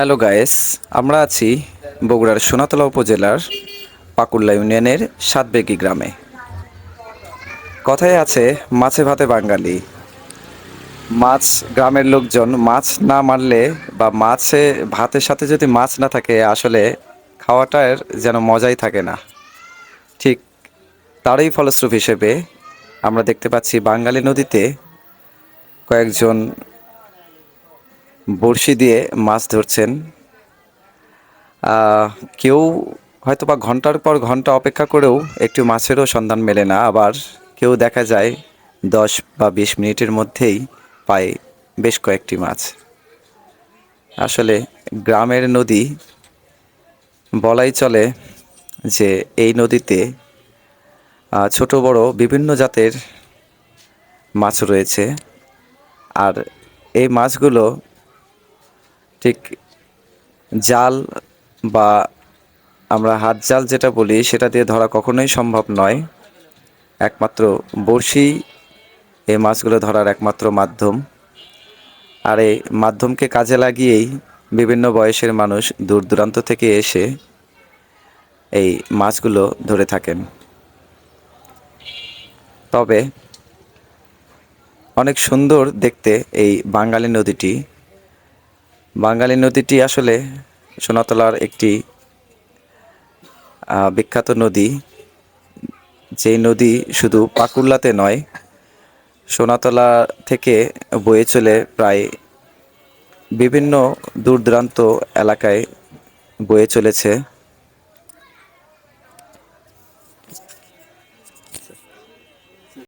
Hello guys, আমরা আছি বগুড়ার সোনাতলা উপজেলার পাকুল্লা ইউনিয়নের সাতবেগি গ্রামে। কথায় আছে, মাছে ভাতে বাঙালি। মাছ, গ্রামের লোকজন মাছ না মারলে বা মাছে, ভাতের সাথে যদি মাছ না থাকে, আসলে খাওয়াটার যেন মজাই থাকে না। ঠিক তারই ফলস্রূপ হিসেবে আমরা দেখতে পাচ্ছি বাঙালি নদীতে কয়েকজন বড়শি দিয়ে মাছ ধরছেন। কেউ হয়তো বা ঘণ্টার পর ঘণ্টা অপেক্ষা করেও একটু মাছেরও সন্ধান মেলে না। আবার কেউ দেখা যায় দশ বা বিশ মিনিটের মধ্যেই পায় বেশ কয়েকটি মাছ। আসলে গ্রামের নদী বলাই চলে যে এই নদীতে ছোট, বড় বিভিন্ন জাতের মাছ রয়েছে। আর এই মাছগুলো ঠিক জাল বা আমরা হাত জাল যেটা বলি, সেটা দিয়ে ধরা কখনোই সম্ভব নয়। একমাত্র বড়শি এই মাছগুলো ধরার একমাত্র মাধ্যম। আর এই মাধ্যমকে কাজে লাগিয়েই বিভিন্ন বয়সের মানুষ দূর দূরান্ত থেকে এসে এই মাছগুলো ধরে থাকেন। তবে অনেক সুন্দর দেখতে এই বাঙালি নদীটি। বাঙালি নদীটি আসলে সোনাতলার একটি বিখ্যাত নদী। যে নদী শুধু পাকুল্লাতে নয়, সোনাতলা থেকে বয়ে চলে প্রায় বিভিন্ন দূর দূরান্ত এলাকায় বয়ে চলেছে।